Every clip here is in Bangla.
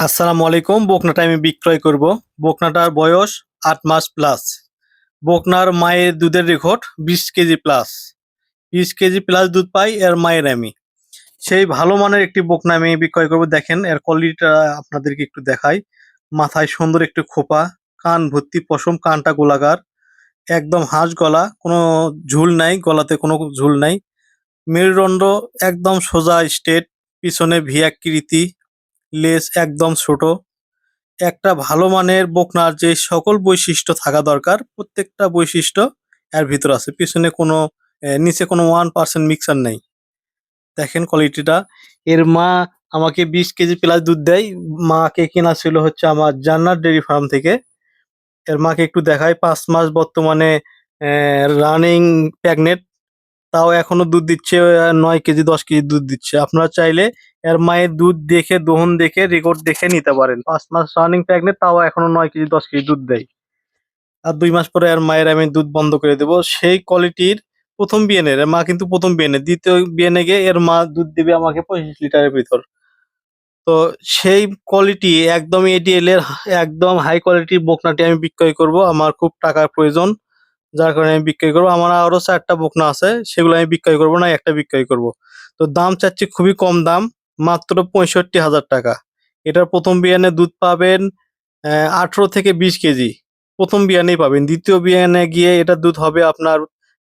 আসসালামু আলাইকুম বকনাটা আমি বিক্রয় করব। বকনাটার বয়স আট মাস প্লাস বকনার মায়ের দুধের রেকর্ড বিশ কেজি প্লাস বিশ কেজি প্লাস দুধ পাই এর মায়ের আমি। সেই ভালো মানের একটি বকনা আমি বিক্রয় করব। দেখেন এর কোয়ালিটিটা আপনাদেরকে একটু দেখাই। মাথায় সুন্দর একটু খোপা, কান ভর্তি, পশম, কানটা গোলাকার। একদম হাঁস গলা, কোনো ঝুল নাই, গলাতে কোনো ঝুল নাই। মেরুদণ্ড একদম সোজা স্টেট পিছনে ভি আকৃতি লেজ একদম ছোট। একটা ভালো মানের বকনার যে সকল বৈশিষ্ট্য থাকা দরকার, প্রত্যেকটা বৈশিষ্ট্য এর ভিতর আছে। পিছনে কোনো নিচে কোনো ওয়ান পার্সেন্ট মিক্সার নেই। দেখেন কোয়ালিটিটা এর মা আমাকে বিশ কেজি প্লাস দুধ দেয়। মাকে কেনা ছিল হচ্ছে আমার জান্নার ডেয়ারি ফার্ম থেকে। এর মাকে একটু দেখায় পাঁচ মাস বর্তমানে রানিং প্রেগনেন্ট তাও এখনও দুধ দিচ্ছে নয় কেজি, দশ কেজি দুধ দিচ্ছে। আপনারা চাইলে এর মায়ের দুধ দেখে, দহন দেখে রেকর্ড দেখে নিতে পারেন। পাঁচ মাস রানিং প্রেগনেন্ট তাও এখনও নয় কেজি, দশ কেজি দুধ দেয়। আর দুই মাস পরে এর মায়ের আমি দুধ বন্ধ করে দেবো। সেই কোয়ালিটির প্রথম বিএনএর এর মা কিন্তু প্রথম বিএনএ দ্বিতীয় বিএনএ গিয়ে এর মা দুধ দিবে আমাকে পঁচিশ লিটারের ভিতর। তো সেই কোয়ালিটি একদম এডিএল এর একদম হাই কোয়ালিটির বকনাটি আমি বিক্রয় করব। আমার খুব টাকার প্রয়োজন। যার কারণে আমি বিক্রয় করব। আমার আরও চারটা বকনা আছে, সেগুলো আমি বিক্রয় করব না, একটা বিক্রয় করব। তো দাম চাচ্ছি খুবই কম দাম, মাত্র পঁয়ষট্টি হাজার টাকা। এটার প্রথম বিয়ানে দুধ পাবেন আঠেরো থেকে বিশ কেজি। প্রথম বিয়ানেই পাবেন। দ্বিতীয় বিয়ানে গিয়ে এটা দুধ হবে আপনার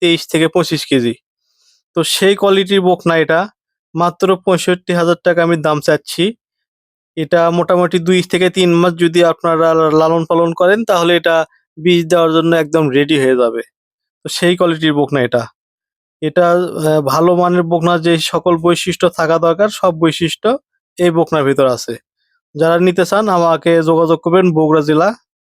তেইশ থেকে পঁচিশ কেজি। তো সেই কোয়ালিটির বকনা এটা। মাত্র পঁয়ষট্টি হাজার টাকা আমি দাম চাচ্ছি। এটা মোটামুটি দুই থেকে তিন মাস যদি আপনারা লালন পালন করেন, তাহলে এটা বীজ দেওয়ার জন্য একদম রেডি হয়ে যাবে। তো সেই কোয়ালিটির বকনা এটা। এটা ভালো মানের বকনার যে সকল বৈশিষ্ট্য থাকা দরকার, সব বৈশিষ্ট্য এই বকনার ভিতর আছে। যারা নিতে চান, আমাকে যোগাযোগ করবেন বগুড়া জেলা